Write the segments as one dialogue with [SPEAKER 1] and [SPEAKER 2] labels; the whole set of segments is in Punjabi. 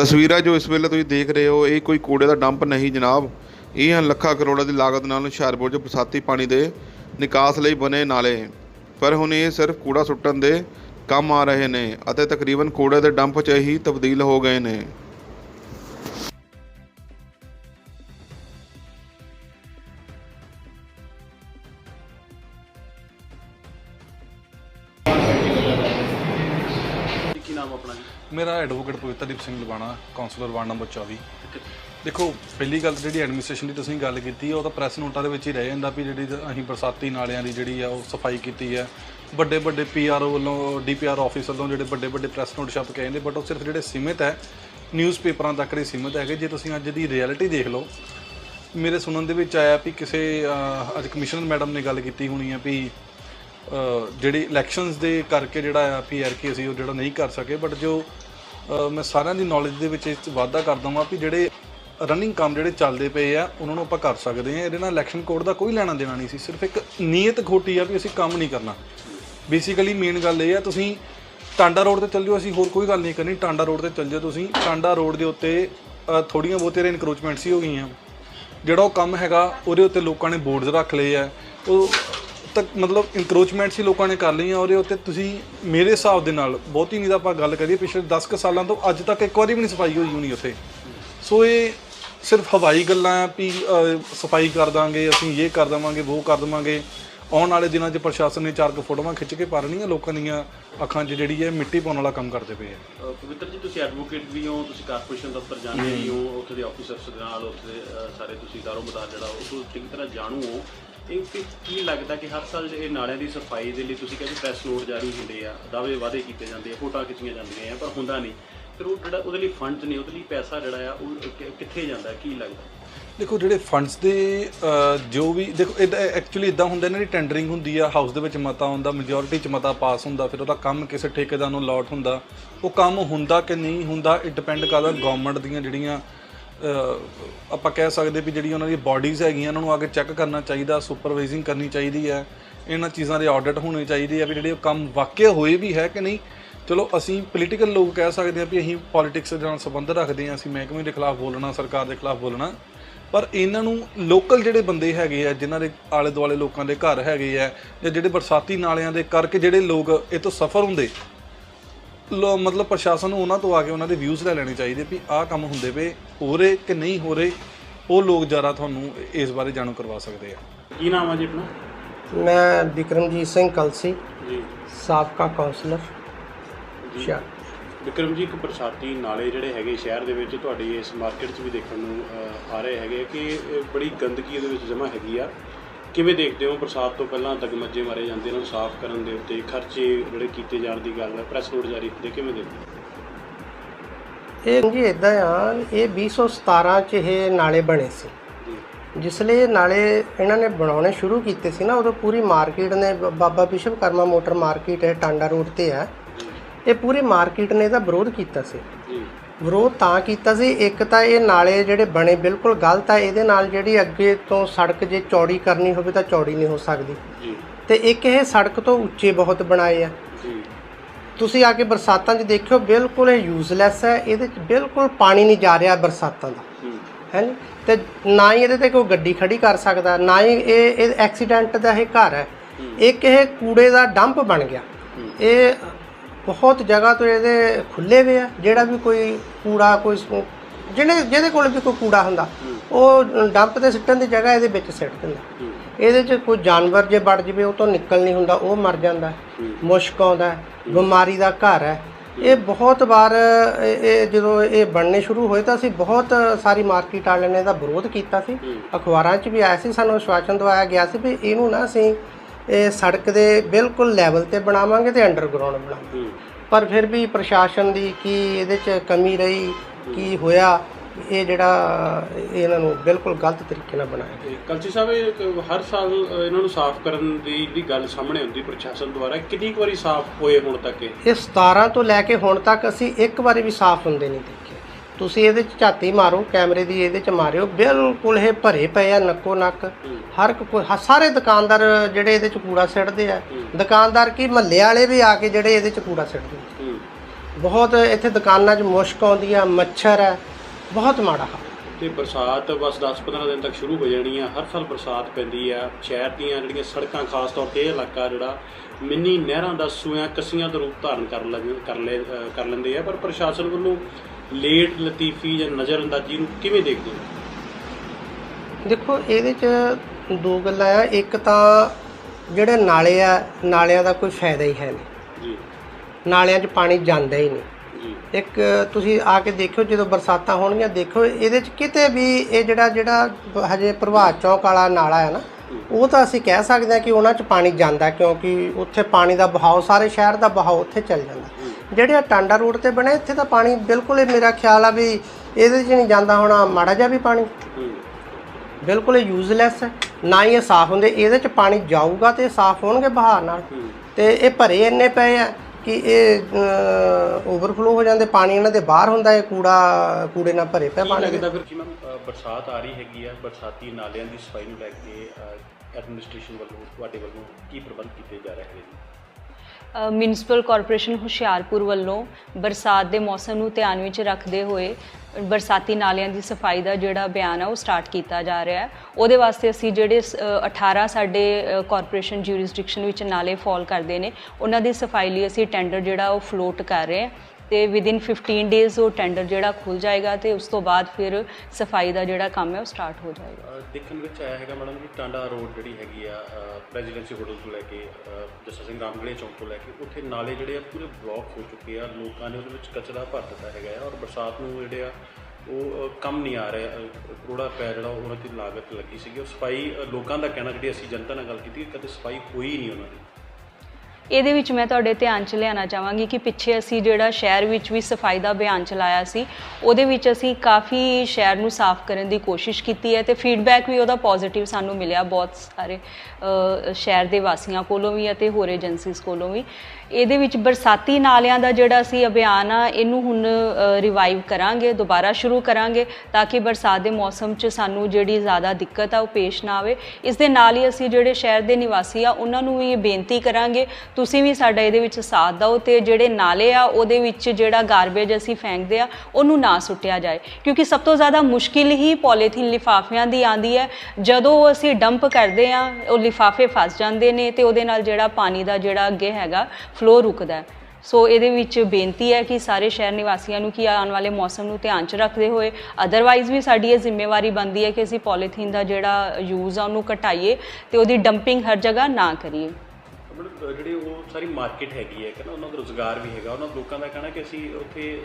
[SPEAKER 1] ਤਸਵੀਰਾਂ ਜੋ ਇਸ ਵੇਲੇ ਤੁਸੀਂ ਦੇਖ ਰਹੇ ਹੋ, ਇਹ ਕੋਈ ਕੂੜੇ ਦਾ ਡੰਪ ਨਹੀਂ ਜਨਾਬ। ਇਹ ਹਨ ਲੱਖਾਂ ਕਰੋੜਾਂ ਦੀ ਲਾਗਤ ਨਾਲ ਹੁਸ਼ਿਆਰਪੁਰ 'ਚ ਬਰਸਾਤੀ ਪਾਣੀ ਦੇ ਨਿਕਾਸ ਲਈ ਬਣੇ ਨਾਲੇ। ਪਰ ਹੁਣ ਇਹ ਸਿਰਫ ਕੂੜਾ ਸੁੱਟਣ ਦੇ ਕੰਮ ਆ ਰਹੇ ਨੇ ਅਤੇ ਤਕਰੀਬਨ ਕੂੜੇ ਦੇ ਡੰਪ 'ਚ ਹੀ ਤਬਦੀਲ ਹੋ ਗਏ ਨੇ।
[SPEAKER 2] Advocate Singh Lawana councillor ward number 24 ਦੇਖੋ, ਪਹਿਲੀ ਗੱਲ ਤਾਂ ਜਿਹੜੀ ਐਡਮਿਨਿਸਟ੍ਰੇਸ਼ਨ ਦੀ ਤੁਸੀਂ ਗੱਲ ਕੀਤੀ, ਉਹ ਤਾਂ ਪ੍ਰੈਸ ਨੋਟਾਂ ਦੇ ਵਿੱਚ ਹੀ ਰਹਿ ਜਾਂਦਾ ਵੀ ਜਿਹੜੀ ਅਸੀਂ ਬਰਸਾਤੀ ਨਾਲਿਆਂ ਦੀ ਜਿਹੜੀ ਆ, ਉਹ ਸਫ਼ਾਈ ਕੀਤੀ ਹੈ। ਵੱਡੇ ਵੱਡੇ ਪੀਆਰਓ ਵੱਲੋਂ ਡੀਪੀਆਰ ਆਫਿਸ ਵੱਲੋਂ ਜਿਹੜੇ ਵੱਡੇ ਵੱਡੇ ਪ੍ਰੈਸ ਨੋਟ ਛਪ ਕੇ ਆਉਂਦੇ ਬਟ ਉਹ ਸਿਰਫ ਜਿਹੜੇ ਸੀਮਿਤ ਹੈ ਨਿਊਜ਼ਪੇਪਰਾਂ ਤੱਕ ਹੀ ਸੀਮਿਤ ਹੈਗੇ। ਜੇ ਤੁਸੀਂ ਅੱਜ ਦੀ ਰਿਐਲਿਟੀ ਦੇਖ ਲਓ, ਮੇਰੇ ਸੁਣਨ ਦੇ ਵਿੱਚ ਆਇਆ ਵੀ ਕਿਸੇ ਅੱਜ ਕਮਿਸ਼ਨਰ ਮੈਡਮ ਨੇ ਗੱਲ ਕੀਤੀ ਹੋਣੀ ਹੈ ਵੀ ਜਿਹੜੀ ਇਲੈਕਸ਼ਨਸ ਦੇ ਕਰਕੇ ਜਿਹੜਾ ਆ ਪੀਆਰਕੇ ਅਸੀਂ ਉਹ ਜਿਹੜਾ ਨਹੀਂ ਕਰ ਸਕੇ ਬਟ ਜੋ ਮੈਂ ਸਾਰਿਆਂ ਦੀ ਨੌਲੇਜ ਦੇ ਵਿੱਚ ਇਸ 'ਚ ਵਾਧਾ ਕਰ ਦਵਾਂ ਵੀ ਜਿਹੜੇ ਰਨਿੰਗ ਕੰਮ ਜਿਹੜੇ ਚੱਲਦੇ ਪਏ ਆ ਉਹਨਾਂ ਨੂੰ ਆਪਾਂ ਕਰ ਸਕਦੇ ਹਾਂ। ਇਹਦੇ ਨਾਲ ਇਲੈਕਸ਼ਨ ਕੋਡ ਦਾ ਕੋਈ ਲੈਣਾ ਦੇਣਾ ਨਹੀਂ ਸੀ। ਸਿਰਫ ਇੱਕ ਨੀਅਤ ਖੋਟੀ ਆ ਵੀ ਅਸੀਂ ਕੰਮ ਨਹੀਂ ਕਰਨਾ। ਬੇਸਿਕਲੀ ਮੇਨ ਗੱਲ ਇਹ ਆ ਤੁਸੀਂ ਟਾਂਡਾ ਰੋਡ ਤੇ ਚੱਲ ਜਾਓ ਅਸੀਂ ਹੋਰ ਕੋਈ ਗੱਲ ਨਹੀਂ ਕਰਨੀ। ਟਾਂਡਾ ਰੋਡ ਤੇ ਚੱਲ ਜਾਓ ਤੁਸੀਂ। ਟਾਂਡਾ ਰੋਡ ਦੇ ਉੱਤੇ ਅ, ਥੋੜੀਆਂ ਬਹੁਤੀਆਂ ਇਨਕਰੋਚਮੈਂਟ ਸੀ ਹੋ ਗਈਆਂ। ਜਿਹੜਾ ਉਹ ਕੰਮ ਹੈਗਾ ਉਹਦੇ ਉੱਤੇ ਲੋਕਾਂ ਨੇ ਬੋਰਡਸ ਰੱਖ ਲਏ ਆ। ਉਹ ਤੱਕ ਮਤਲਬ ਇਨਕਰੋਚਮੈਂਟ ਸੀ ਲੋਕਾਂ ਨੇ ਕਰ ਲਈਆਂ ਉਹਦੇ ਉੱਤੇ। ਤੁਸੀਂ ਮੇਰੇ ਹਿਸਾਬ ਦੇ ਨਾਲ ਬਹੁਤੀ ਨਹੀਂ ਤਾਂ ਆਪਾਂ ਗੱਲ ਕਰੀਏ ਪਿਛਲੇ 10 ਕੁ ਸਾਲਾਂ ਤੋਂ ਅੱਜ ਤੱਕ ਇੱਕ ਵਾਰੀ ਵੀ ਨਹੀਂ ਸਫ਼ਾਈ ਹੋਈ ਹੋਣੀ ਉੱਥੇ। ਸੋ ਇਹ ਸਿਰਫ ਹਵਾਈ ਗੱਲਾਂ ਆ ਵੀ ਸਫ਼ਾਈ ਕਰ ਦਾਂਗੇ ਅਸੀਂ ਇਹ ਕਰ ਦੇਵਾਂਗੇ ਉਹ ਕਰ ਦੇਵਾਂਗੇ। ਆਉਣ ਵਾਲੇ ਦਿਨਾਂ 'ਚ ਪ੍ਰਸ਼ਾਸਨ ਨੇ ਚਾਰ ਕੁ ਫੋਟੋਆਂ ਖਿੱਚ ਕੇ ਪਾ ਰਹੀਆਂ ਲੋਕਾਂ ਦੀਆਂ ਅੱਖਾਂ 'ਚ ਜਿਹੜੀ ਹੈ ਮਿੱਟੀ ਪਾਉਣ ਵਾਲਾ ਕੰਮ ਕਰਦੇ ਪਏ ਆ।
[SPEAKER 3] ਪਵਿੱਤਰ ਜੀ ਤੁਸੀਂ ਐਡਵੋਕੇਟ ਵੀ ਹੋ ਤੁਸੀਂ ਕਾਰਪੋਰੇਸ਼ਨ ਦਫ਼ਤਰ ਜਾਂਦੇ ਵੀ ਹੋ ਉੱਥੇ ਦੇ ਆਫੀਸਰਸ ਦੇ ਨਾਲ ਉੱਥੇ ਸਾਰੇ ਤੁਸੀਂ ਦਾਰੋਮਦਾਰ ਜਿਹੜਾ ਉਹ ਤੋਂ ਚੰਗੀ ਤਰ੍ਹਾਂ ਜਾਣੂ ਹੋ। ਇਹ ਕਿ ਕੀ ਲੱਗਦਾ ਕਿ ਹਰ ਸਾਲ ਇਹ ਨਾਲਿਆਂ ਦੀ ਸਫ਼ਾਈ ਦੇ ਲਈ ਤੁਸੀਂ ਕਹਿੰਦੇ ਪ੍ਰੈਸ ਨੋਟ ਜਾਰੀ ਹੁੰਦੇ ਆ, ਦਾਅਵੇ ਵਾਅਦੇ ਕੀਤੇ ਜਾਂਦੇ ਆ ਫੋਟੋਆਂ ਖਿੱਚੀਆਂ ਜਾਂਦੀਆਂ ਆ, ਪਰ ਹੁੰਦਾ ਨਹੀਂ। ਫਿਰ ਉਹ ਜਿਹੜਾ ਉਹਦੇ ਲਈ ਫੰਡਸ ਨੇ, ਉਹਦੇ ਲਈ ਪੈਸਾ ਜਿਹੜਾ ਆ, ਉਹ ਕਿੱਥੇ ਜਾਂਦਾ, ਕੀ ਲੱਗਦਾ?
[SPEAKER 2] ਦੇਖੋ, ਜਿਹੜੇ ਫੰਡਸ ਦੇ ਜੋ ਵੀ, ਦੇਖੋ, ਇਹ ਐਕਚੁਅਲੀ ਇਦਾਂ ਹੁੰਦਾ, ਇਹਨਾਂ ਦੀ ਟੈਂਡਰਿੰਗ ਹੁੰਦੀ ਆ ਹਾਊਸ ਦੇ ਵਿੱਚ ਮਤਾ ਹੁੰਦਾ ਮੈਜੋਰਿਟੀ ਚ ਮਤਾ ਪਾਸ ਹੁੰਦਾ, ਫਿਰ ਉਹਦਾ ਕੰਮ ਕਿਸੇ ਠੇਕੇਦਾਰ ਨੂੰ ਅਲਾਟ ਹੁੰਦਾ। ਉਹ ਕੰਮ ਹੁੰਦਾ ਕਿ ਨਹੀਂ ਹੁੰਦਾ ਇਹ ਡਿਪੈਂਡ ਕਰਦਾ ਗਵਰਨਮੈਂਟ ਦੀਆਂ ਜਿਹੜੀਆਂ ਆਪਾਂ ਕਹਿ ਸਕਦੇ ਵੀ ਜਿਹੜੀਆਂ ਉਹਨਾਂ ਦੀਆਂ ਬਾਡੀਜ਼ ਹੈਗੀਆਂ, ਉਹਨਾਂ ਨੂੰ ਆ ਕੇ ਚੈੱਕ ਕਰਨਾ ਚਾਹੀਦਾ ਸੁਪਰਵਾਈਜ਼ਿੰਗ ਕਰਨੀ ਚਾਹੀਦੀ ਹੈ। ਇਹਨਾਂ ਚੀਜ਼ਾਂ ਦੇ ਆਡਿਟ ਹੋਣੇ ਚਾਹੀਦੇ ਆ ਵੀ ਜਿਹੜੇ ਉਹ ਕੰਮ ਵਾਕਿਆ ਹੋਏ ਵੀ ਹੈ ਕਿ ਨਹੀਂ। ਚਲੋ, ਅਸੀਂ ਪੋਲੀਟੀਕਲ ਲੋਕ ਕਹਿ ਸਕਦੇ ਹਾਂ ਵੀ ਅਸੀਂ ਪੋਲਿਟਿਕਸ ਨਾਲ ਸੰਬੰਧ ਰੱਖਦੇ ਹਾਂ, ਅਸੀਂ ਮਹਿਕਮੇ ਦੇ ਖਿਲਾਫ ਬੋਲਣਾ, ਸਰਕਾਰ ਦੇ ਖਿਲਾਫ ਬੋਲਣਾ। ਪਰ ਇਹਨਾਂ ਨੂੰ ਲੋਕਲ ਜਿਹੜੇ ਬੰਦੇ ਹੈਗੇ ਆ, ਜਿਨ੍ਹਾਂ ਦੇ ਆਲੇ ਦੁਆਲੇ ਲੋਕਾਂ ਦੇ ਘਰ ਹੈਗੇ ਆ, ਜਾਂ ਜਿਹੜੇ ਬਰਸਾਤੀ ਨਾਲਿਆਂ ਦੇ ਕਰਕੇ ਜਿਹੜੇ ਲੋਕ ਇਹ ਤੋਂ ਸਫਰ ਹੁੰਦੇ ਲੋ ਮਤਲਬ ਪ੍ਰਸ਼ਾਸਨ ਨੂੰ ਉਹਨਾਂ ਤੋਂ ਆ ਕੇ ਉਹਨਾਂ ਦੇ ਵਿਊਜ਼ ਲੈ ਲੈਣੇ ਚਾਹੀਦੇ ਵੀ ਆਹ ਕੰਮ ਹੁੰਦੇ ਪਏ ਹੋ ਰਹੇ ਕਿ ਨਹੀਂ ਹੋ ਰਹੇ ਉਹ ਲੋਕ ਜ਼ਿਆਦਾ ਤੁਹਾਨੂੰ ਇਸ ਬਾਰੇ ਜਾਣੂ ਕਰਵਾ ਸਕਦੇ ਆ।
[SPEAKER 3] ਕੀ ਨਾਮ ਆ ਜੀ ਆਪਣਾ?
[SPEAKER 4] ਮੈਂ ਵਿਕਰਮਜੀਤ ਸਿੰਘ ਕਲਸੀ
[SPEAKER 3] ਜੀ।
[SPEAKER 4] ਸਾਬਕਾ ਕਾਉਂਸਲਰ ਸ਼ਾ
[SPEAKER 3] ਵਿਕਰਮ ਜੀ ਇੱਕ ਬਰਸਾਤੀ ਨਾਲੇ ਜਿਹੜੇ ਹੈਗੇ ਸ਼ਹਿਰ ਦੇ ਵਿੱਚ ਤੁਹਾਡੀ ਇਸ ਮਾਰਕੀਟ 'ਚ ਵੀ ਦੇਖਣ ਨੂੰ ਆ ਰਹੇ ਹੈਗੇ ਕਿ ਇਹ ਬੜੀ ਗੰਦਗੀ ਉਹਦੇ ਵਿੱਚ ਜਮ੍ਹਾਂ ਹੈਗੀ ਆ। ਕਿਵੇਂ ਦੇਖਦੇ ਹੋ ਬਰਸਾਤ ਤੋਂ ਪਹਿਲਾਂ ਦਗਮੱਜੇ ਮਾਰੇ ਜਾਂਦੇ ਇਹਨਾਂ ਨੂੰ ਸਾਫ਼ ਕਰਨ ਦੇ ਉੱਤੇ ਖਰਚੇ ਜਿਹੜੇ ਕੀਤੇ ਜਾਣ ਦੀ ਗੱਲ ਹੈ ਪ੍ਰੈਸ ਨੋਟ ਜਾਰੀ ਹੁੰਦੇ ਕਿਵੇਂ ਦੇਖਦੇ?
[SPEAKER 4] ਇਹ ਜੀ ਇਦਾਂ ਆ ਇਹ 2017 ਚ ਇਹ ਨਾਲੇ ਬਣੇ ਸੀ। ਜਿਸ ਲਈ ਨਾਲੇ ਇਹਨਾਂ ਨੇ ਬਣਾਉਣੇ ਸ਼ੁਰੂ ਕੀਤੇ ਸੀ ਨਾ ਉਦੋਂ ਪੂਰੀ ਮਾਰਕੀਟ ਨੇ ਬਾਬਾ ਵਿਸ਼ਵਕਰਮਾ ਮੋਟਰ ਮਾਰਕੀਟ ਹੈ ਟਾਂਡਾ ਰੋਡ ਤੇ ਹੈ। ਇਹ ਪੂਰੀ ਮਾਰਕੀਟ ਨੇ ਇਹਦਾ ਵਿਰੋਧ ਕੀਤਾ ਸੀ। ਵਿਰੋਧ ਤਾਂ ਕੀਤਾ ਸੀ। ਇੱਕ ਤਾਂ ਇਹ ਨਾਲੇ ਜਿਹੜੇ ਬਣੇ ਬਿਲਕੁਲ ਗਲਤ ਆ। ਇਹਦੇ ਨਾਲ ਜਿਹੜੀ ਅੱਗੇ ਤੋਂ ਸੜਕ ਜੇ ਚੌੜੀ ਕਰਨੀ ਹੋਵੇ ਤਾਂ ਚੌੜੀ ਨਹੀਂ ਹੋ ਸਕਦੀ।
[SPEAKER 3] ਜੀ।
[SPEAKER 4] ਤੇ ਇੱਕ ਇਹ ਸੜਕ ਤੋਂ ਉੱਚੇ ਬਹੁਤ ਬਣਾਏ ਆ।
[SPEAKER 3] ਜੀ।
[SPEAKER 4] ਤੁਸੀਂ ਆ ਕੇ ਬਰਸਾਤਾਂ 'ਚ ਦੇਖਿਓ ਬਿਲਕੁਲ ਇਹ ਯੂਜ਼ਲੈਸ ਹੈ ਇਹਦੇ 'ਚ ਬਿਲਕੁਲ ਪਾਣੀ ਨਹੀਂ ਜਾ ਰਿਹਾ ਬਰਸਾਤਾਂ ਦਾ।
[SPEAKER 3] ਹੂੰ।
[SPEAKER 4] ਨੀ? ਤੇ ਨਾ ਹੀ ਇਹਦੇ ਤੇ ਕੋਈ ਗੱਡੀ ਖੜੀ ਕਰ ਸਕਦਾ ਨਾ ਹੀ ਇਹ ਇਹ ਐਕਸੀਡੈਂਟ ਦਾ ਇਹ ਘਰ ਹੈ। ਇੱਕ ਇਹ ਕੂੜੇ ਦਾ ਡੰਪ ਬਣ ਗਿਆ। ਇਹ ਬਹੁਤ ਜਗ੍ਹਾ ਤੋਂ ਇਹਦੇ ਖੁੱਲੇ ਵੇ ਆ, ਜਿਹੜਾ ਵੀ ਕੋਈ ਕੂੜਾ, ਕੋਈ ਸ- ਜਿਹਨੇ ਜਿਹਦੇ ਕੋਲ ਵੀ ਕੋਈ ਕੂੜਾ ਹੁੰਦਾ, ਉਹ ਡੰਪ ਤੇ ਸਿੱਟਣ ਦੀ ਜਗ੍ਹਾ ਇਹਦੇ ਵਿੱਚ ਸਿੱਟ ਦਿੰਦਾ। ਇਹਦੇ 'ਚ ਕੋਈ ਜਾਨਵਰ ਜੇ ਵੜ ਜਵੇ, ਉਹ ਤੋਂ ਨਿਕਲ ਨਹੀਂ ਹੁੰਦਾ, ਉਹ ਮਰ ਜਾਂਦਾ। ਮੁਸ਼ਕ ਆਉਂਦਾ, ਬਿਮਾਰੀ ਦਾ ਘਰ ਹੈ। ਇਹ ਬਹੁਤ ਵਾਰ ਇਹ ਇਹ ਜਦੋਂ ਇਹ ਬਣਨੇ ਸ਼ੁਰੂ ਹੋਏ ਤਾਂ ਅਸੀਂ ਬਹੁਤ ਸਾਰੀ ਮਾਰਕੀਟ ਵਾਲਿਆਂ ਨੇ ਇਹਦਾ ਵਿਰੋਧ ਕੀਤਾ ਸੀ। ਅਖਬਾਰਾਂ 'ਚ ਵੀ ਆਇਆ ਸੀ, ਸਾਨੂੰ ਆਸ਼ਵਾਸਨ ਦਵਾਇਆ ਗਿਆ ਸੀ ਵੀ ਇਹਨੂੰ ਨਾ ਅਸੀਂ ਇਹ ਸੜਕ ਦੇ ਬਿਲਕੁਲ ਲੈਵਲ ਤੇ ਬਣਾਵਾਂਗੇ ਤੇ ਅੰਡਰਗਰਾਉਂਡ ਬਣਾਵਾਂਗੇ। ਪਰ ਫਿਰ ਵੀ ਪ੍ਰਸ਼ਾਸਨ ਦੀ ਕੀ ਇਹਦੇ 'ਚ ਕਮੀ ਰਹੀ ਕੀ ਹੋਇਆ ਇਹ ਜਿਹੜਾ ਇਹਨਾਂ ਨੂੰ ਬਿਲਕੁਲ ਗਲਤ ਤਰੀਕੇ ਨਾਲ ਬਣਾਇਆ ਗਿਆ।
[SPEAKER 3] ਕਲਚੀ ਸਾਹਿਬ ਇਹ ਹਰ ਸਾਲ ਇਹਨਾਂ ਨੂੰ ਸਾਫ਼ ਕਰਨ ਦੀ ਜਿਹੜੀ ਗੱਲ ਸਾਹਮਣੇ ਆਉਂਦੀ ਪ੍ਰਸ਼ਾਸਨ ਦੁਆਰਾ ਕਿੰਨੀ ਕੁ ਵਾਰੀ ਸਾਫ਼ ਹੋਏ ਹੁਣ ਤੱਕ ਇਹ?
[SPEAKER 4] ਇਹ 17 ਤੋਂ ਲੈ ਕੇ ਹੁਣ ਤੱਕ ਅਸੀਂ ਇੱਕ ਵਾਰੀ ਵੀ ਸਾਫ਼ ਹੁੰਦੇ ਨਹੀਂ ਦੇਖੇ। ਤੁਸੀਂ ਇਹਦੇ 'ਚ ਝਾਤੀ ਮਾਰੋ ਕੈਮਰੇ ਦੀ ਇਹਦੇ 'ਚ ਮਾਰਿਓ ਬਿਲਕੁਲ ਇਹ ਭਰੇ ਪਏ ਆ ਨੱਕੋ ਨੱਕ। ਹਰ ਇੱਕ ਕੋਈ ਹ- ਸਾਰੇ ਦੁਕਾਨਦਾਰ ਜਿਹੜੇ ਇਹਦੇ 'ਚ ਕੂੜਾ ਸਿੱਟਦੇ ਆ। ਦੁਕਾਨਦਾਰ ਕੀ ਮਹੱਲੇ ਵਾਲੇ ਵੀ ਆ ਕੇ ਜਿਹੜੇ ਇਹਦੇ 'ਚ ਕੂੜਾ ਸਿੱਟਦੇ
[SPEAKER 3] ਹੂੰ।
[SPEAKER 4] ਬਹੁਤ ਇੱਥੇ ਦੁਕਾਨਾਂ 'ਚ ਮੁਸ਼ਕ ਆਉਂਦੀ ਆ ਮੱਛਰ ਹੈ ਬਹੁਤ ਮਾੜਾ ਹਾਲ।
[SPEAKER 3] ਤੇ ਬਰਸਾਤ ਬਸ 10-15 ਦਿਨ ਤੱਕ ਸ਼ੁਰੂ ਹੋ ਜਾਣੀ ਆ। ਹਰ ਸਾਲ ਬਰਸਾਤ ਪੈਂਦੀ ਆ। ਸ਼ਹਿਰ ਦੀਆਂ ਜਿਹੜੀਆਂ ਸੜਕਾਂ ਖਾਸ ਤੌਰ ਤੇ ਇਹ ਇਲਾਕਾ ਜਿਹੜਾ ਮਿੰਨੀ ਨਹਿਰਾਂ ਦਾ ਸੂਆਂ ਕੱਸੀਆਂ ਦਾ ਰੂਪ ਧਾਰਨ ਕਰ ਲੈ ਕਰ ਲੈ ਅ, ਕਰ ਲੈਂਦੇ ਆ। ਪਰ ਪ੍ਰਸ਼ਾਸਨ ਵੱਲੋਂ ਲੇਟ ਲਤੀਫੀ ਜਾਂ ਨਜ਼ਰਅੰਦਾਜ਼ੀ ਨੂੰ ਕਿਵੇਂ ਦੇਖਦੇ ਹੋ?
[SPEAKER 4] ਦੇਖੋ ਇਹਦੇ 'ਚ ਦੋ ਗੱਲਾਂ ਆ। ਇੱਕ ਤਾਂ ਜਿਹੜੇ ਨਾਲੇ ਆ ਨਾਲਿਆਂ ਦਾ ਕੋਈ ਫਾਇਦਾ ਹੀ ਹੈ ਨਹੀਂ।
[SPEAKER 3] ਜੀ।
[SPEAKER 4] ਨਾਲਿਆਂ 'ਚ ਪਾਣੀ ਜਾਂਦਾ ਹੀ ਨਹੀਂ।
[SPEAKER 3] ਜੀ।
[SPEAKER 4] ਇੱਕ ਤੁਸੀਂ ਆ ਕੇ ਦੇਖਿਓ ਜਦੋਂ ਬਰਸਾਤਾਂ ਹੋਣਗੀਆਂ ਦੇਖੋ ਇਹਦੇ 'ਚ ਕਿਤੇ ਵੀ ਇਹ ਜਿਹੜਾ ਜਿਹੜਾ ਹਜੇ ਪ੍ਰਭਾਤ ਚੌਕ ਵਾਲਾ ਨਾਲਾ ਹੈ ਨਾ ਉਹ ਤਾਂ ਅਸੀਂ ਕਹਿ ਸਕਦੇ ਹਾਂ ਕਿ ਉਹਨਾਂ 'ਚ ਪਾਣੀ ਜਾਂਦਾ ਕਿਉਂਕਿ ਉੱਥੇ ਪਾਣੀ ਦਾ ਬਹਾਓ ਸਾਰੇ ਸ਼ਹਿਰ ਦਾ ਬਹਾਓ ਉੱਥੇ ਚੱਲ ਜਾਂਦਾ। ਜਿਹੜੇ ਆ ਟਾਂਡਾ ਰੋਡ ਤੇ ਬਣੇ ਇੱਥੇ ਤਾਂ ਪਾਣੀ ਬਿਲਕੁਲ ਹੀ ਮੇਰਾ ਖਿਆਲ ਆ ਵੀ ਇਹਦੇ 'ਚ ਨਹੀਂ ਜਾਂਦਾ ਹੋਣਾ ਮਾੜਾ ਜਿਹਾ ਵੀ ਪਾਣੀ।
[SPEAKER 3] ਹੂੰ
[SPEAKER 4] ਬਿਲਕੁਲ ਯੂਜ਼ਲੈਸ ਹੈ। ਨਾ ਹੀ ਇਹ ਸਾਫ਼ ਹੁੰਦੇ ਇਹਦੇ 'ਚ ਪਾਣੀ ਜਾਊਗਾ ਤੇ ਸਾਫ਼ ਹੋਣਗੇ ਬਹਾਰ ਨਾਲ।
[SPEAKER 3] ਹੂੰ।
[SPEAKER 4] ਤੇ ਇਹ ਭਰੇ ਇੰਨੇ ਪਏ ਆ ਕਿ ਇਹ ਓਵਰਫਲੋ ਹੋ ਜਾਂਦੇ ਪਾਣੀ ਇਹਨਾਂ ਦੇ ਬਾਹਰ ਹੁੰਦਾ ਇਹ ਕੂੜਾ ਕੂੜੇ ਨਾਲ ਭਰੇ ਪਿਆ ਪਾਣੀ
[SPEAKER 3] ਲੱਗਦਾ ਫਿਰ ਜਿਵੇਂ ਬਰਸਾਤ ਆ ਰਹੀ ਹੈਗੀ ਆ ਬਰਸਾਤੀ ਨਾਲਿਆਂ ਦੀ ਸਫ਼ਾਈ ਨੂੰ ਲੈ ਕੇ ਐਡਮਿਨਿਸਟ੍ਰੇਸ਼ਨ ਵੱਲੋਂ ਤੁਹਾਡੇ ਵੱਲੋਂ ਕੀ ਪ੍ਰਬੰਧ ਕੀਤੇ ਜਾ ਰਹੇ ਨੇ?
[SPEAKER 5] ਮਿਊਨਿਸਪਲ ਕਾਰਪੋਰੇਸ਼ਨ ਹੁਸ਼ਿਆਰਪੁਰ ਵੱਲੋਂ ਬਰਸਾਤ ਦੇ ਮੌਸਮ ਨੂੰ ਧਿਆਨ ਵਿੱਚ ਰੱਖਦੇ ਹੋਏ ਬਰਸਾਤੀ ਨਾਲਿਆਂ ਦੀ ਸਫ਼ਾਈ ਦਾ ਜਿਹੜਾ ਬਿਆਨ ਆ ਉਹ ਸਟਾਰਟ ਕੀਤਾ ਜਾ ਰਿਹਾ ਹੈ। ਉਹਦੇ ਵਾਸਤੇ ਅਸੀਂ ਜਿਹੜੇ ਸ- ਅ, 18 ਸਾਡੇ ਕਾਰਪੋਰੇਸ਼ਨ ਜੂਰਿਸਡਿਕਸ਼ਨ ਵਿੱਚ ਨਾਲੇ ਫਾਲ ਕਰਦੇ ਨੇ ਉਹਨਾਂ ਦੀ ਸਫ਼ਾਈ ਲਈ ਅਸੀਂ ਟੈਂਡਰ ਜਿਹੜਾ ਉਹ ਫਲੋਟ ਕਰ ਰਹੇ ਹਾਂ। ਤੇ ਵਿਦਿਨ 15 ਡੇਜ਼ ਉਹ ਟੈਂਡਰ ਜਿਹੜਾ ਖੁੱਲ ਜਾਏਗਾ ਤੇ ਉਸ ਤੋਂ ਬਾਅਦ ਫਿਰ ਸਫ਼ਾਈ ਦਾ ਜਿਹੜਾ ਕੰਮ ਹੈ ਉਹ ਸਟਾਰਟ ਹੋ ਜਾਏਗਾ।
[SPEAKER 3] ਦੇਖਣ ਵਿੱਚ ਆਇਆ ਹੈਗਾ ਮੈਡਮ ਜੀ ਟਾਂਡਾ ਰੋਡ ਜਿਹੜੀ ਹੈਗੀ ਆ ਪ੍ਰੈਜ਼ੀਡੈਂਸੀ ਹੋਟਲ ਤੋਂ ਲੈ ਕੇ ਅ, ਸਿੰਘ ਰਾਮਗੜ੍ਹੀਆ ਚੌਂਕ ਤੋਂ ਲੈ ਕੇ ਉੱਥੇ ਨਾਲੇ ਜਿਹੜੇ ਆ ਪੂਰੇ ਬਲੌਕ ਹੋ ਚੁੱਕੇ ਆ ਲੋਕਾਂ ਨੇ ਉਹਦੇ ਵਿੱਚ ਕਚਰਾ ਭਰ ਦਿੱਤਾ ਹੈਗਾ ਆ ਔਰ ਬਰਸਾਤ ਨੂੰ ਜਿਹੜੇ ਆ ਉਹ ਕੰਮ ਨਹੀਂ ਆ ਰਿਹਾ ਅ, ਕਰੋੜਾ ਰੁਪਇਆ ਜਿਹੜਾ ਉਹਨਾਂ ਦੀ ਲਾਗਤ ਲੱਗੀ ਸੀਗੀ। ਉਹ ਸਫ਼ਾਈ ਲੋਕਾਂ ਦਾ ਕਹਿਣਾ ਜਿਹੜੀ ਅਸੀਂ ਜਨਤਾ ਨਾਲ ਗੱਲ ਕੀਤੀ ਕਦੇ ਸਫ਼ਾਈ ਹੋਈ ਨਹੀਂ ਉਹਨਾਂ ਦੀ।
[SPEAKER 5] ਇਹਦੇ ਵਿੱਚ ਮੈਂ ਤੁਹਾਡੇ ਧਿਆਨ 'ਚ ਲਿਆਉਣਾ ਚਾਹਾਂਗੀ ਕਿ ਪਿੱਛੇ ਅਸੀਂ ਜਿਹੜਾ ਸ਼ਹਿਰ ਵਿੱਚ ਵੀ ਸਫ਼ਾਈ ਦਾ ਅਭਿਆਨ ਚਲਾਇਆ ਸੀ, ਉਹਦੇ ਵਿੱਚ ਅਸੀਂ ਕਾਫੀ ਸ਼ਹਿਰ ਨੂੰ ਸਾਫ਼ ਕਰਨ ਦੀ ਕੋਸ਼ਿਸ਼ ਕੀਤੀ ਹੈ ਤੇ ਫੀਡਬੈਕ ਵੀ ਉਹਦਾ ਪੋਜ਼ਿਟਿਵ ਸਾਨੂੰ ਮਿਲਿਆ ਬਹੁਤ ਸਾਰੇ ਸ਼ਹਿਰ ਦੇ ਵਾਸੀਆਂ ਕੋਲੋਂ ਵੀ ਅਤੇ ਹੋਰ ਏਜੰਸੀਜ਼ ਕੋਲੋਂ ਵੀ। ਇਹਦੇ ਵਿੱਚ ਬਰਸਾਤੀ ਨਾਲਿਆਂ ਦਾ ਜਿਹੜਾ ਅਸੀਂ ਅਭਿਆਨ ਆ, ਇਹਨੂੰ ਹੁਣ ਰਿਵਾਈਵ ਕਰਾਂਗੇ, ਦੁਬਾਰਾ ਸ਼ੁਰੂ ਕਰਾਂਗੇ ਤਾਂ ਕਿ ਬਰਸਾਤ ਦੇ ਮੌਸਮ 'ਚ ਸਾਨੂੰ ਜਿਹੜੀ ਜ਼ਿਆਦਾ ਦਿੱਕਤ ਆ ਉਹ ਪੇਸ਼ ਨਾ ਆਵੇ। ਇਸ ਦੇ ਨਾਲ ਹੀ ਅਸੀਂ ਜਿਹੜੇ ਸ਼ਹਿਰ ਦੇ ਨਿਵਾਸੀ ਆ, ਉਹਨਾਂ ਨੂੰ ਵੀ ਇਹ ਬੇਨਤੀ ਕਰਾਂਗੇ ਤੁਸੀਂ ਵੀ ਸਾਡਾ ਇਹਦੇ ਵਿੱਚ ਸਾਥ ਦਿਓ ਤੇ ਜਿਹੜੇ ਨਾਲੇ ਆ, ਉਹਦੇ ਵਿੱਚ ਜਿਹੜਾ ਗਾਰਬੇਜ ਅਸੀਂ ਫੈਂਕਦੇ ਆ, ਉਹਨੂੰ ਨਾ ਸੁੱਟਿਆ ਜਾਏ। ਕਿਉਂਕਿ ਸਭ ਤੋਂ ਜ਼ਿਆਦਾ ਮੁਸ਼ਕਿਲ ਹੀ ਪੋਲੀਥੀਨ ਲਿਫਾਫਿਆਂ ਦੀ ਆਂਦੀ ਹੈ। ਜਦੋਂ ਅਸੀਂ ਡੰਪ ਕਰਦੇ ਆ, ਉਹ ਲਿਫਾਫੇ ਫਸ ਜਾਂਦੇ ਨੇ ਤੇ ਉਹਦੇ ਨਾਲ ਜਿਹੜਾ ਪਾਣੀ ਦਾ ਜਿਹੜਾ ਅੱਗੇ ਹੈਗਾ ਫਲੋ ਰੁਕਦਾ ਹੈ। ਸੋ ਇਹਦੇ ਵਿੱਚ ਬੇਨਤੀ ਹੈ ਕਿ ਸਾਰੇ ਸ਼ਹਿਰ ਨਿਵਾਸੀਆਂ ਨੂੰ ਕਿ ਆਉਣ ਵਾਲੇ ਮੌਸਮ ਨੂੰ ਧਿਆਨ 'ਚ ਰੱਖਦੇ ਹੋਏ ਅਦਰਵਾਈਜ਼ ਵੀ ਸਾਡੀ ਇਹ ਜ਼ਿੰਮੇਵਾਰੀ ਬਣਦੀ ਹੈ ਕਿ ਅਸੀਂ ਪੋਲੀਥੀਨ ਦਾ ਜਿਹੜਾ ਯੂਜ਼ ਆ, ਉਹਨੂੰ ਘਟਾਈਏ ਤੇ ਉਹਦੀ ਡੰਪਿੰਗ ਹਰ ਜਗ੍ਹਾ ਨਾ ਕਰੀਏ।
[SPEAKER 3] ਮਤਲਬ ਜਿਹੜੀ ਉਹ ਸਾਰੀ ਮਾਰਕੀਟ ਹੈਗੀ ਹੈ ਕਹਿੰਦਾ ਉਹਨਾਂ ਦਾ ਰੋਜ਼ਗਾਰ ਵੀ ਹੈਗਾ। ਉਹਨਾਂ ਲੋਕਾਂ ਦਾ ਕਹਿਣਾ ਕਿ ਅਸੀਂ ਉੱਥੇ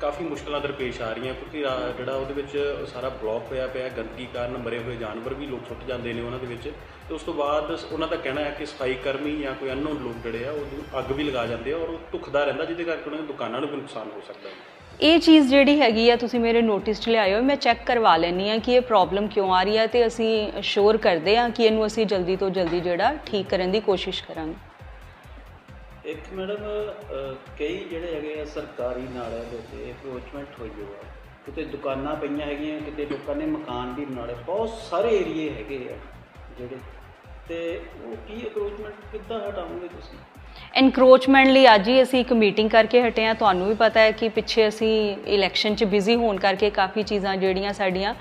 [SPEAKER 3] ਕਾਫੀ ਮੁਸ਼ਕਲਾਂ ਦਰਪੇਸ਼ ਆ ਰਹੀਆਂ, ਕਿਉਂਕਿ ਰਾ- ਜਿਹੜਾ ਉਹਦੇ ਵਿੱਚ ਸਾਰਾ ਬਲੌਕ ਹੋਇਆ ਪਿਆ, ਗੰਦਗੀ ਕਾਰਨ ਮਰੇ ਹੋਏ ਜਾਨਵਰ ਵੀ ਲੋਕ ਸੁੱਟ ਜਾਂਦੇ ਨੇ ਉਹਨਾਂ ਦੇ ਵਿੱਚ। ਤੇ ਉਸ ਤੋਂ ਬਾਅਦ ਉਹਨਾਂ ਦਾ ਕਹਿਣਾ ਹੈ ਕਿ ਸਫ਼ਾਈ ਕਰਮੀ ਜਾਂ ਕੋਈ ਅਨਨੋਨ ਲੋਕ ਜਿਹੜੇ ਆ, ਉਹ ਅੱਗ ਵੀ ਲਗਾ ਜਾਂਦੇ ਆ ਔਰ ਉਹ ਧੁਖਦਾ ਰਹਿੰਦਾ, ਜਿਹਦੇ ਕਰਕੇ ਉਹਨਾਂ ਦੀਆਂ ਦੁਕਾਨਾਂ ਨੂੰ ਵੀ ਨੁਕਸਾਨ ਹੋ ਸਕਦਾ ਹੈ।
[SPEAKER 5] ਇਹ ਚੀਜ਼ ਜਿਹੜੀ ਹੈਗੀ ਆ, ਤੁਸੀਂ ਮੇਰੇ ਨੋਟਿਸ 'ਚ ਲਿਆਇਓ, ਮੈਂ ਚੈੱਕ ਕਰਵਾ ਲੈਣੀ ਆ ਕਿ ਇਹ ਪ੍ਰੋਬਲਮ ਕਿਉਂ ਆ ਰਹੀ ਹੈ ਤੇ ਅਸੀਂ ਸ਼ੋਰ ਕਰਦੇ ਆ ਕਿ ਇਹਨੂੰ ਅਸੀਂ ਜਲਦੀ ਤੋਂ ਜਲਦੀ ਜਿਹੜਾ ਠੀਕ ਕਰਨ ਦੀ ਕੋਸ਼ਿਸ਼ ਕਰਾਂਗੇ।
[SPEAKER 6] ਇੱਕ ਮੈਡਮ ਕਈ ਜਿਹੜੇ ਹੈਗੇ ਆ ਸਰਕਾਰੀ ਨਾਲਿਆਂ ਦੇ ਉੱਤੇ ਅਪਰੋਚਮੈਂਟ ਹੋਈ ਹੋਈ ਆ। ਕਿਤੇ ਦੁਕਾਨਾਂ ਪਈਆਂ ਹੈਗੀਆਂ, ਕਿਤੇ ਲੋਕਾਂ ਨੇ ਮਕਾਨ ਵੀ ਬਣਾ ਲਏ, ਬਹੁਤ ਸਾਰੇ ਏਰੀਏ ਹੈਗੇ ਆ ਜਿਹੜੇ। ਤੇ ਉਹ ਕੀ ਅਪਰੋਚਮੈਂਟ ਕਿੱਦਾਂ ਹਟਾਉਂਗੇ ਤੁਸੀਂ?
[SPEAKER 5] ਐਨਕਰੋਚਮੈਂਟ ਲਈ ਅੱਜ ਹੀ ਅਸੀਂ ਇੱਕ ਮੀਟਿੰਗ ਕਰਕੇ ਹਟੇ ਆ ਤੁਹਾਨੂੰ ਵੀ ਪਤਾ ਹੈ ਕਿ ਪਿੱਛੇ ਅਸੀਂ ਇਲੈਕਸ਼ਨ 'ਚ ਬਿਜ਼ੀ ਹੋਣ ਕਰਕੇ ਕਾਫੀ ਚੀਜ਼ਾਂ ਜਿਹੜੀਆਂ ਸਾਡੀਆਂ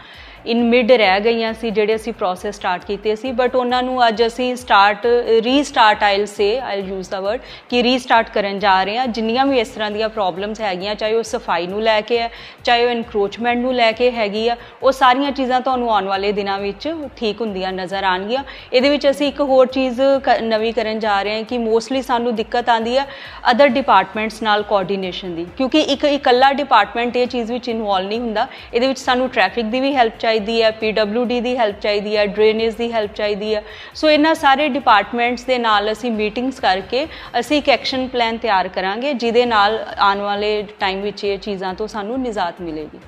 [SPEAKER 5] ਇਨ ਮਿਡ ਰਹਿ ਗਈਆਂ ਸੀ, ਜਿਹੜੇ ਅਸੀਂ ਪ੍ਰੋਸੈਸ ਸਟਾਰਟ ਕੀਤੇ ਸੀ ਬਟ ਉਹਨਾਂ ਨੂੰ ਅੱਜ ਅਸੀਂ start restart I'll say I'll use ਦਾ ਵਰਡ ਕਿ ਰੀਸਟਾਰਟ ਕਰਨ ਜਾ ਰਹੇ ਹਾਂ। ਜਿੰਨੀਆਂ ਵੀ ਇਸ ਤਰ੍ਹਾਂ ਦੀਆਂ ਪ੍ਰੋਬਲਮਸ ਹੈਗੀਆਂ, ਚਾਹੇ ਉਹ ਸਫ਼ਾਈ ਨੂੰ ਲੈ ਕੇ ਹੈ, ਚਾਹੇ ਉਹ ਇਨਕਰੋਚਮੈਂਟ ਨੂੰ ਲੈ ਕੇ ਹੈਗੀ ਆ, ਉਹ ਸਾਰੀਆਂ ਚੀਜ਼ਾਂ ਤੁਹਾਨੂੰ ਆਉਣ ਵਾਲੇ ਦਿਨਾਂ ਵਿੱਚ ਠੀਕ ਹੁੰਦੀਆਂ ਨਜ਼ਰ ਆਣਗੀਆਂ ਇਹਦੇ ਵਿੱਚ ਅਸੀਂ ਇੱਕ ਹੋਰ ਚੀਜ਼ ਕ- ਨਵੀਂ ਕਰਨ ਜਾ ਰਹੇ ਹਾਂ ਕਿ ਮੋਸਟਲੀ ਸਾਨੂੰ ਦਿੱਕਤ ਆਂਦੀ ਹੈ ਅਦਰ ਡਿਪਾਰਟਮੈਂਟਸ ਨਾਲ ਕੋਆਰਡੀਨੇਸ਼ਨ ਦੀ। ਕਿਉਂਕਿ ਇੱਕ ਇਕੱਲਾ ਡਿਪਾਰਟਮੈਂਟ ਇਹ ਚੀਜ਼ ਵਿੱਚ ਇਨਵੋਲਵ ਨਹੀਂ ਹੁੰਦਾ। ਇਹਦੇ ਵਿੱਚ ਸਾਨੂੰ ਟ੍ਰੈਫਿਕ ਦੀ ਵੀ ਹੈਲਪ ਚਾਹੀਦੀ ਹੈ, ਪੀਡਬਲਯੂਡੀ ਦੀ ਹੈਲਪ ਚਾਹੀਦੀ ਹੈ ਡਰੇਨੇਜ ਦੀ ਹੈਲਪ ਚਾਹੀਦੀ ਹੈ। ਸੋ ਇਹਨਾਂ ਸਾਰੇ ਡਿਪਾਰਟਮੈਂਟਸ ਦੇ ਨਾਲ ਅਸੀਂ ਮੀਟਿੰਗਸ ਕਰਕੇ ਅਸੀਂ ਇੱਕ ਐਕਸ਼ਨ ਪਲਾਨ ਤਿਆਰ ਕਰਾਂਗੇ, ਜਿਹਦੇ ਨਾਲ ਆਉਣ ਵਾਲੇ ਟਾਈਮ ਵਿੱਚ ਇਹ ਚੀਜ਼ਾਂ ਤੋਂ ਸਾਨੂੰ ਨਿਜਾਤ ਮਿਲੇਗੀ।